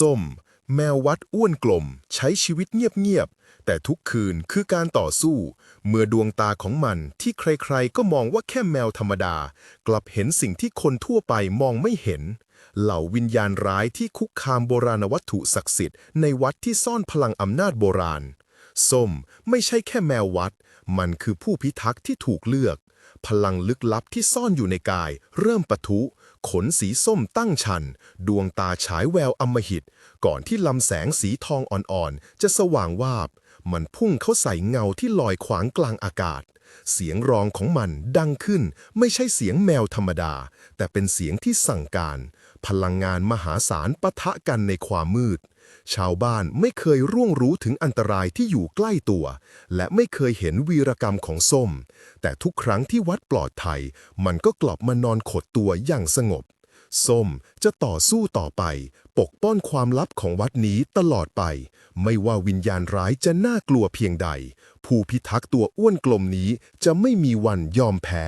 ส้ม แมววัดอ้วนกลม ใช้ชีวิตเงียบๆ แต่ทุกคืนคือการต่อสู้ เมื่อดวงตาของมันที่ใครๆ ก็มองว่าแค่แมวธรรมดา กลับเห็นสิ่งที่คนทั่วไปมองไม่เห็น เหล่าวิญญาณร้ายที่คุกคามโบราณวัตถุศักดิ์สิทธิ์ในวัดที่ซ่อนพลังอำนาจโบราณ ส้มไม่ใช่แค่แมววัด มันคือผู้พิทักษ์ที่ถูกเลือก พลังลึกลับที่ซ่อนอยู่ในกาย เริ่มปะทุ ขนสีส้มตั้งชัน ดวงตาฉายแววอำมหิต ก่อนที่ลำแสงสีทองอ่อนๆ จะสว่างวาบ มันพุ่งเข้าใส่เงาที่ลอยขวางกลางอากาศ เสียงร้องของมันดังขึ้นไม่ใช่เสียงแมวธรรมดา แต่เป็นเสียงที่สั่งการ พลังงานมหาศาลปะทะกันในความมืด ชาวบ้านไม่เคยร่วงรู้ถึงอันตรายที่อยู่ใกล้ตัว และไม่เคยเห็นวีรกรรมของส้ม แต่ทุกครั้งที่วัดปลอดภัย มันก็กลับมานอนขดตัวอย่างสงบ ส้มจะต่อสู้ต่อไป ปกป้องความลับของวัดนี้ตลอดไป ไม่ว่าวิญญาณร้ายจะน่ากลัวเพียงใด ผู้พิทักษ์ตัวอ้วนกลมนี้จะไม่มีวันยอมแพ้